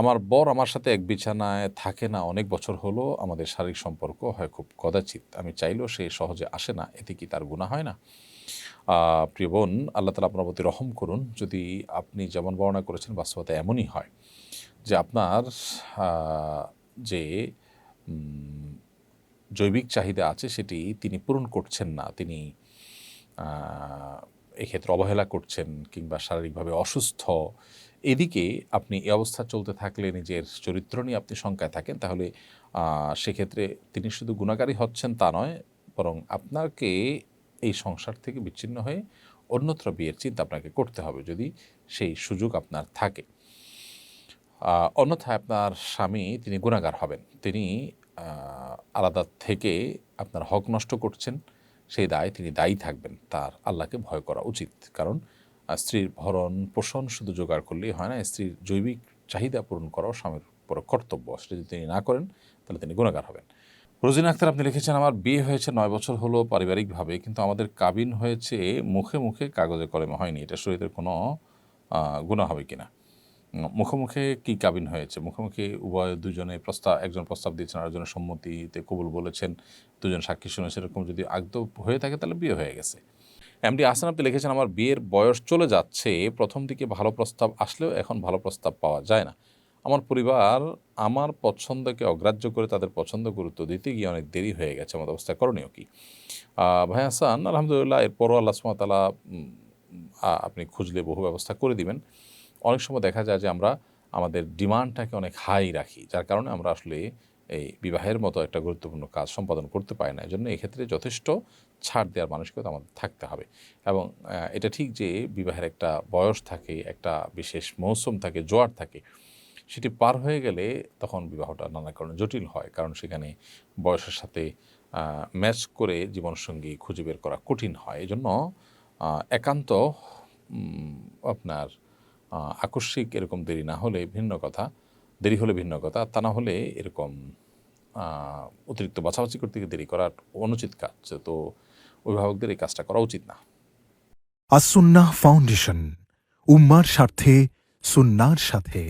আমার বর আমার সাথে এক বিছানায় থাকে না, অনেক বছর হলো আমাদের শারীরিক সম্পর্ক হয় খুব কদাচিত আমি চাইলেও সে সহজে আসে না, এতে কি তার গুণা হয় না? প্রিয় বোন, আল্লাহ তালা আপনার প্রতি রহম করুন। যদি আপনি যেমন বর্ণনা করেছেন, বাস্তবতা এমনই হয় যে আপনার যে জৈবিক চাহিদা আছে সেটি তিনি পূরণ করছেন না। তিনি এক্ষেত্রে অবহেলা করছেন কিংবা শারীরিকভাবে অসুস্থ। এদিকে আপনি এই অবস্থা চলতে থাকলে নিজের চরিত্র নিয়ে আপনি শঙ্কায় থাকেন, তাহলে সেক্ষেত্রে তিনি শুধু গুণাকারী হচ্ছেন তা নয়, বরং আপনাকে এই সংসার থেকে বিচ্ছিন্ন হয়ে অন্যত্র বিয়ের চিন্তা আপনাকে করতে হবে যদি সেই সুযোগ আপনার থাকে। অন্যথায় আপনার স্বামী তিনি গুণাগার হবেন। তিনি আলাদা থেকে আপনার হক নষ্ট করছেন, সেই দায় তিনি দায়ী থাকবেন, তার আল্লাহকে ভয় করা উচিত। কারণ স্ত্রীর ভরণ পোষণ শুধু জোগাড় করলেই হয় না স্ত্রীর জৈবিক চাহিদা পূরণ করাও স্বামীর বড় কর্তব্য। সেটা যদি তিনি না করেন তাহলে তিনি গুণাগার হবেন। রোজিনা আক্তার আপনি লিখেছেন আমার বিয়ে হয়েছে নয় বছর হলো পারিবারিকভাবে কিন্তু আমাদের কাবিন হয়েছে মুখে মুখে কাগজে কলমে। হয়নি এটা শরীরের কোনো গুণা হবে কিনা? উম, মুখে মুখে কি কাবিন হয়েছে? মুখে মুখে উভয় দুজনে প্রস্তাব একজন প্রস্তাব দিয়েছেন আরেকজনের সম্মতিতে কবুল বলেছেন দুজন সাক্ষী শুনেছে এরকম যদি আগদ হয়ে থাকে তাহলে বিয়ে হয়ে গেছে। এমডি আসান আপনি লিখেছেন, আমার বিয়ের বয়স চলে যাচ্ছে, প্রথম দিকে ভালো প্রস্তাব আসলেও এখন ভালো প্রস্তাব পাওয়া যায় না। আমার পরিবার আমার পছন্দকে অগ্রাহ্য করে তাদের পছন্দ গুরুত্ব দিতে গিয়ে অনেক দেরি হয়ে গেছে। আমার অবস্থা করণীয় কি? ভাই হাসান, আলহামদুলিল্লাহ, এরপরও আল্লাহ সুমতালা আপনি খুঁজলে বহু ব্যবস্থা করে দিবেন। অনেক সময় দেখা যায় যে আমরা আমাদের ডিমান্ডটাকে অনেক হাই রাখি, যার কারণে আমরা আসলে এই বিবাহের মতো একটা গুরুত্বপূর্ণ কাজ সম্পাদন করতে পারি না। এই জন্য এক্ষেত্রে যথেষ্ট ছাড় দেওয়ার মানসিকতা আমাদের থাকতে হবে। এবং এটা ঠিক যে বিবাহের একটা বয়স থাকে, একটা বিশেষ মৌসুম থাকে, জোয়ার থাকে, সেটি পার হয়ে গেলে তখন বিবাহটা নানা কারণে জটিল হয়। কারণ সেখানে বয়সের সাথে ম্যাচ করে জীবনসঙ্গী খুঁজে বের করা কঠিন হয়। এই জন্য একান্ত আপনার আকস্মিক এরকম দেরি না হলে ভিন্ন কথা। দেরি হলে ভিন্ন কথা, তা না হলে এরকম অতিরিক্ত বাছাবাছি করতে গিয়ে দেরি করার অনুচিত কাজ। তো অভিভাবকদের এই কাজটা করা উচিত না। আসুন্না ফাউন্ডেশন, উম্মার স্বার্থে, সুন্নার সাথে।